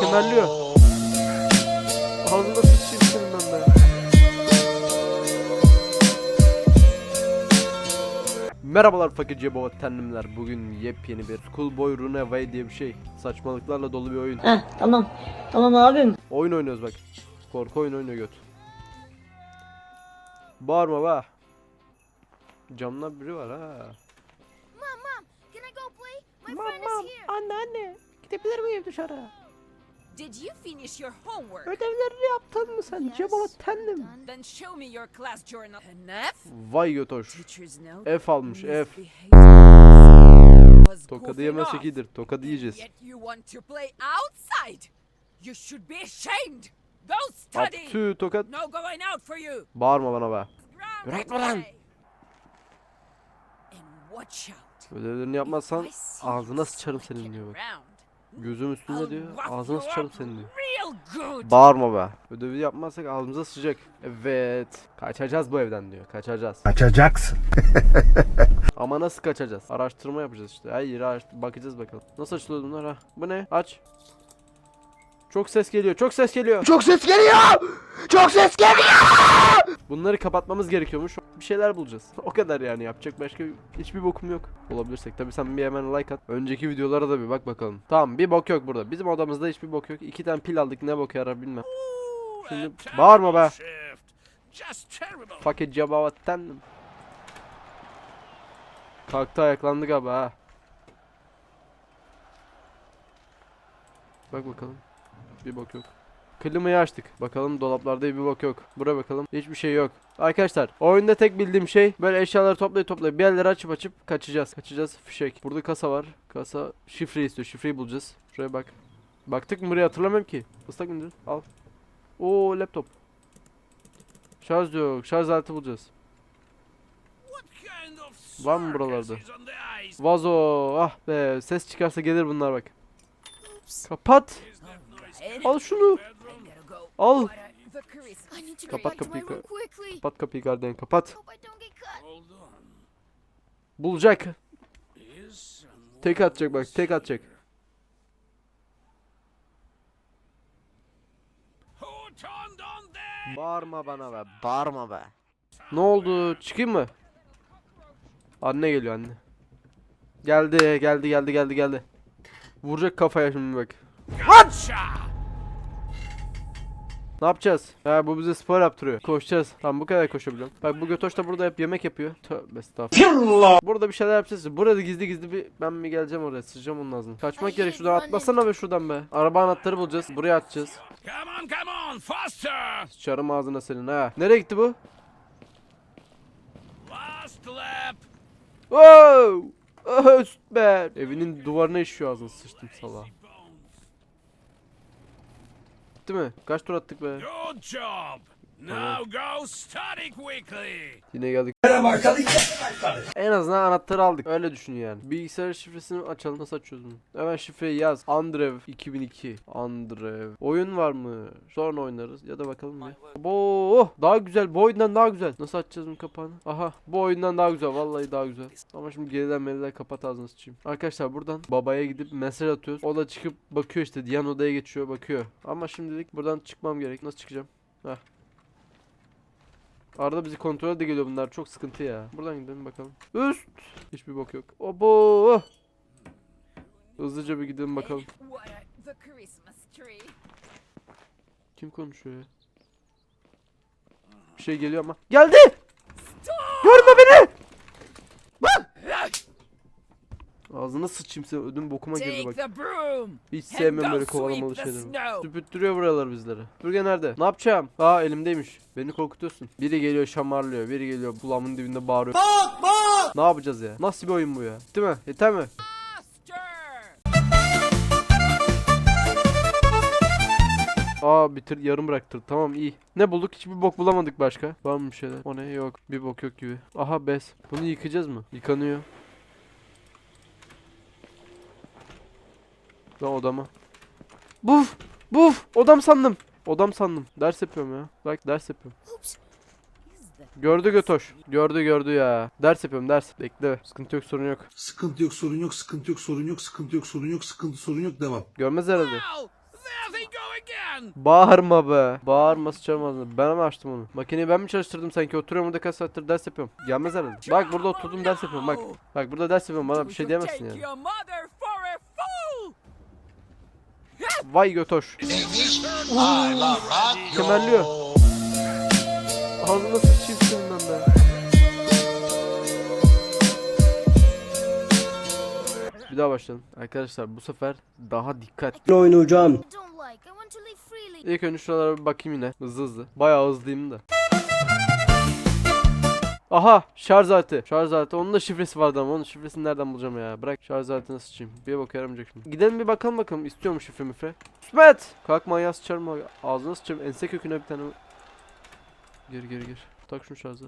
Kemerliyor. Ağzına sıçayım senin ben be. Merhabalar fakirce baba tenlimler. Bugün yepyeni bir Schoolboy Runaway diye bir şey. Saçmalıklarla dolu bir oyun. Heh tamam. Tamam abim. Oyun oynuyoruz bak. Korku oyunu oynuyor göt. Bağırma be. Camda biri var ha. Mom, Mom, can I go play? My friend is here. Anne Gidebilir miyim dışarı? Did you finish your homework? Ödevlerini yaptın mı sen? Yes, Cebaba tenlim. done. Then show me your class journal. Enough? Vay götoş. F almış F. Tokadı off. iyidir. Tokadı yiyeceğiz. Yet you want to play outside. You should be ashamed. Go study. Tüh tokat. No going out for you. Bağırma bana be. Bırakma lan. Ödevlerini yapmazsan ağzına sıçarım senin diyor bak. Gözüm üstünde diyor. Ağzına sıçarım up senin diyor. Bağırma be. Ödevi yapmazsak ağzımıza sıcak. Evet. Kaçacağız bu evden diyor. Kaçacağız. Açacaksın. Ama nasıl kaçacağız? Araştırma yapacağız işte. Her yeri araştır bakacağız bakalım. Nasıl açılıyor bunlar ha? Bu ne? Aç. Çok ses geliyor. Çok ses geliyor. Çok ses geliyor. Çok ses geliyor. Bunları kapatmamız gerekiyormuş. Bir şeyler bulacağız. O kadar yani yapacak başka hiçbir bokum yok. Olabilirsek tabii sen bir hemen like at. Önceki videolara da bir bak bakalım. Tamam bir bok yok burada. Bizim odamızda hiçbir bok yok. İki tane pil aldık ne bok yarar bilmem. Şimdi bağırma be. Fucking cebavatten. Kalktı ayaklandı galiba ha. Bak bakalım. Bir bok yok. Klimayı açtık. Bakalım dolaplarda bir bok yok. Buraya bakalım. Hiçbir şey yok. Arkadaşlar oyunda tek bildiğim şey böyle eşyaları toplayıp toplayıp bir yerleri açıp açıp kaçacağız. Kaçacağız. Fişek. Burada kasa var. Kasa şifre istiyor. Şifreyi bulacağız. Şuraya bak. Baktık mı buraya hatırlamıyorum ki. Islak mendil. Al. Oo laptop. Şarj yok. Şarj aleti bulacağız. Var mı buralarda? Vazo. Ah be. Ses çıkarsa gelir bunlar bak. Kapat. Al şunu. Al. Kapat kapıyı. Kapat kapıyı gardiyan kapat. Bulacak. Tek atacak bak tek atacak. Bağırma bana be bağırma be. Ne oldu çıkayım mı? Anne geliyor anne. Geldi geldi geldi geldi geldi. Vuracak kafaya şimdi bak. Ne yapacağız? Ha bu bize spor yaptırıyor. Koşacağız. Tamam bu kadar koşabiliyorum. Bak bu götoş da burada hep yemek yapıyor. Tövbe estağfurullah. Burada bir şeyler yapacağız. Burada gizli gizli bir ben bir geleceğim oraya. Sıçacağım onun ağzına. Kaçmak gerek şuradan atlasana be şuradan be. Araba anahtarı bulacağız. Buraya atacağız. Come on, come on, faster! Sıçarım ağzına senin ha. Nereye gitti bu? Last lap! Wow! Öst be. Evinin duvarına işiyor ağzını sıçtım sala. Gitti mi? Kaç tur attık be? Good job! Now go study quickly! Yine geldik. En azından anahtarı aldık. Öyle düşün yani. Bilgisayar şifresini açalım. Nasıl açıyoruz bunu? Hemen şifreyi yaz. Andrev 2002. Andrev. Oyun var mı? Sonra oynarız. Ya da bakalım ne. Bu daha güzel. Bu oyundan daha güzel. Nasıl açacağız bunun kapağını? Aha. Bu oyundan daha güzel. Vallahi daha güzel. Ama şimdi geriden meriden kapat ağzını sıçayım. Arkadaşlar buradan babaya gidip mesaj atıyoruz. O da çıkıp bakıyor işte. Diğer odaya geçiyor bakıyor. Ama şimdilik buradan çıkmam gerek. Nasıl çıkacağım? Heh. Arada bizi kontrol de geliyor bunlar. Çok sıkıntı ya. Buradan gidelim bakalım. Üst. Hiçbir bok yok. Obo. Hızlıca bir gidelim bakalım. Kim konuşuyor ya? Bir şey geliyor ama. Geldi. Görme beni. Ağzına sıçayım seni. Ödüm bokuma girdi bak. the broom. Hiç sevmem böyle kovalamalı şeyleri. snow. Süpürttürüyor buralar bizleri. Süpürge nerede? Ne yapacağım? Aa elimdeymiş. Beni korkutuyorsun. Biri geliyor şamarlıyor. Biri geliyor kulağımın dibinde bağırıyor. Bak bak. Ne yapacağız ya? Nasıl bir oyun bu ya? Değil mi? Yeter mi? Aa bitir yarım bıraktır. Tamam iyi. Ne bulduk? Hiçbir bok bulamadık başka. Var mı bir şeyler? O ne? Yok. Bir bok yok gibi. Aha bez. Bunu yıkayacağız mı? Yıkanıyor. Ben odama. Buf! Buf! Odam sandım. Odam sandım. Ders yapıyorum ya. Bak ders yapıyorum. Gördü Götoş. Gördü gördü ya. Ders yapıyorum ders. Bekle. Sıkıntı yok sorun yok. Sıkıntı yok, sorun yok, sıkıntı yok, sorun yok, sıkıntı yok, sorun yok, sıkıntı sorun yok, devam. Görmez herhalde. Bağırma be. Bağırma sıçarım ağzına. Ben mi açtım onu? Makineyi ben mi çalıştırdım sanki? Oturuyorum burada kaç saattir ders yapıyorum. Gelmez herhalde. Bak burada oturdum ders yapıyorum bak. Bak burada ders yapıyorum bana bir şey diyemezsin yani. your mother for a fool. Vay Götoş. Kemerliyor. Ağzına sıçayım ben be. Bir daha başlayalım. Arkadaşlar bu sefer daha dikkatli. Oynayacağım. İlk önce şuralara bir bakayım yine. Hızlı hızlı. Bayağı hızlıyım da. Aha şarj aleti. Şarj aleti. Onun da şifresi vardı ama onun şifresini nereden bulacağım ya. Bırak şarj aletine sıçayım. Bir bak yaramayacak şimdi. Gidelim bir bakalım bakalım. İstiyor mu şifre müfre? İsmet! Kalk manyağı sıçarım. Ağzına sıçarım. Ense köküne bir tane. Gir gir gir. Tak şunu şarja.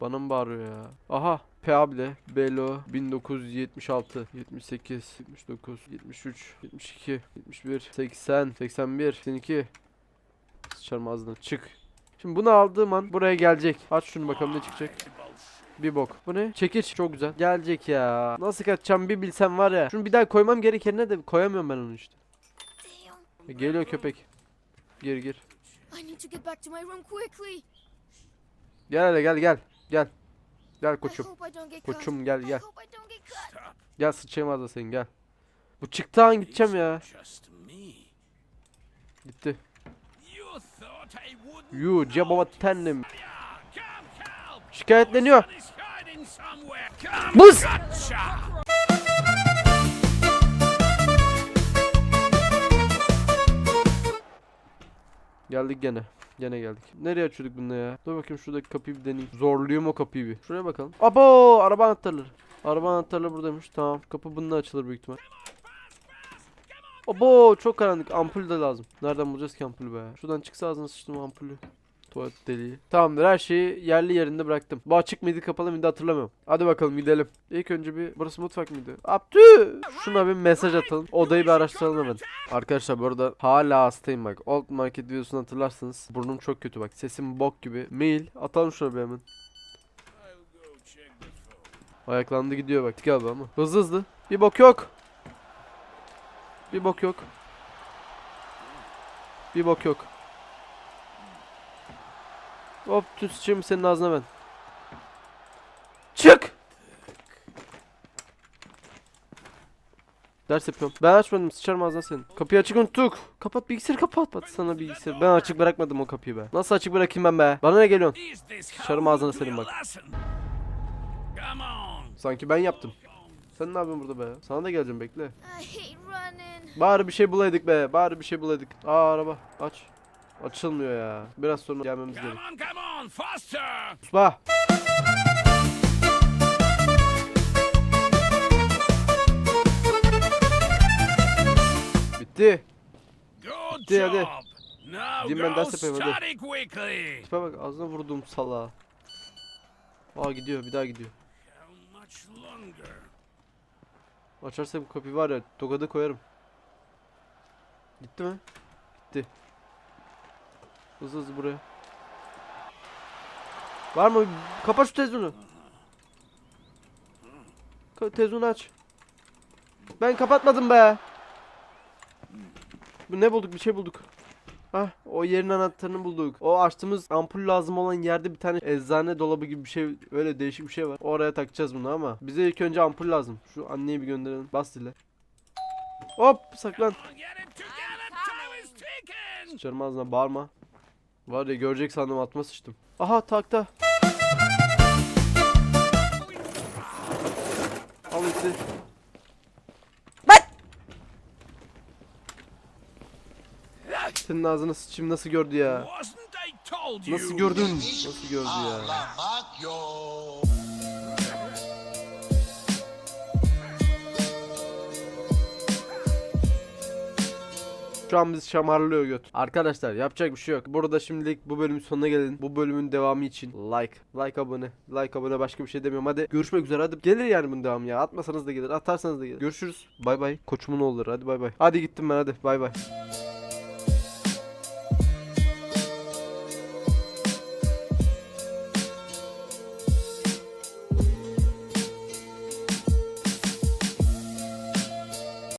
Bana mı bağırıyor ya? Aha. Peable, Belo, 1976, 78, 79, 73, 72, 71, 80, 81, 82. Sıçarım ağzına. Çık. Şimdi bunu aldığım an buraya gelecek. Aç şunu bakalım ne çıkacak. Bir bok. Bu ne? Çekiç. Çok güzel. Gelecek ya. Nasıl kaçacağım bir bilsem var ya. Şunu bir daha koymam gerekirine de koyamıyorum ben onu işte. E, Geliyor köpek. Gir gir. Gel hele gel gel. Gel. Gel koçum. Koçum gel gel. Gel sıçayım ağzına senin gel. Bu çıktı an gideceğim ya. Gitti. You thought I wouldn't Yu cebaba help. Şikayetleniyor. Buz! Geldik gene. Gene geldik. Nereye açıyorduk bunu ya? Dur bakayım şuradaki kapıyı bir deneyeyim. Zorluyum o kapıyı bir. Şuraya bakalım. Abo! Araba anahtarları. Araba anahtarları buradaymış. Tamam. Kapı bununla açılır büyük ihtimal. Abo! Çok karanlık. Ampul de lazım. Nereden bulacağız ki ampulü be? Şuradan çıksa ağzına sıçtım ampulü. Tuvalet deliği. Tamamdır her şeyi yerli yerinde bıraktım. Bu açık mıydı kapalı mıydı hatırlamıyorum. Hadi bakalım gidelim. İlk önce bir burası mutfak mıydı? Abdü! Şuna bir mesaj atalım. Odayı bir araştıralım hemen. Arkadaşlar bu arada hala hastayım bak. Old Market videosunu hatırlarsınız. Burnum çok kötü bak. Sesim bok gibi. Mail atalım şuna bir hemen. Ayaklandı gidiyor bak. Galiba ama. Hızlı hızlı. Bir bok yok. Bir bok yok. Bir bok yok. Hop tüm sıçayım senin ağzına ben. Çık! Ders yapıyorum. Ben açmadım sıçarım ağzına senin. Kapıyı açık unuttuk. Kapat bilgisayarı kapat. Pat sana bilgisayarı. Ben açık bırakmadım o kapıyı be. Nasıl açık bırakayım ben be? Bana ne geliyorsun? Sıçarım ağzına senin bak. Sanki ben yaptım. Sen ne yapıyorsun burada be? Sana da geleceğim bekle. Bari bir şey bulaydık be. Bari bir şey bulaydık. Aa araba. Aç. Açılmıyor ya. Biraz sonra gelmemiz gerek. Usba. Bitti. Good Hadi, Gideyim ben ders yapayım, hadi. Tipe bak ağzına vurduğum salağa. Aa gidiyor bir daha gidiyor. Açarsa bu kapıyı var ya tokadı koyarım. Gitti mi? Gitti. Hızlı hızlı buraya. Var mı? Kapat şu televizyonu. Ka televizyonu aç. Ben kapatmadım be. Ne bulduk? Bir şey bulduk. Hah, o yerin anahtarını bulduk. O açtığımız ampul lazım olan yerde bir tane eczane dolabı gibi bir şey, öyle değişik bir şey var. Oraya takacağız bunu ama bize ilk önce ampul lazım. Şu anneye bir gönderelim. Bas dile. Hop saklan. Sıçarım ağzına bağırma. Var ya görecek sandım atma sıçtım. Aha takta. Al iti. Senin ağzına sıçayım nasıl gördü ya? Nasıl gördün? Nasıl gördü ya? Şu an bizi şamarlıyor göt. Arkadaşlar yapacak bir şey yok. Burada şimdilik bu bölümün sonuna gelin. Bu bölümün devamı için like. Like abone. Like abone başka bir şey demiyorum. Hadi görüşmek üzere. Hadi gelir yani bunun devamı ya. Atmasanız da gelir. Atarsanız da gelir. Görüşürüz. Bay bay. Koçumun oğulları. Hadi bay bay. Hadi gittim ben hadi. Bay bay.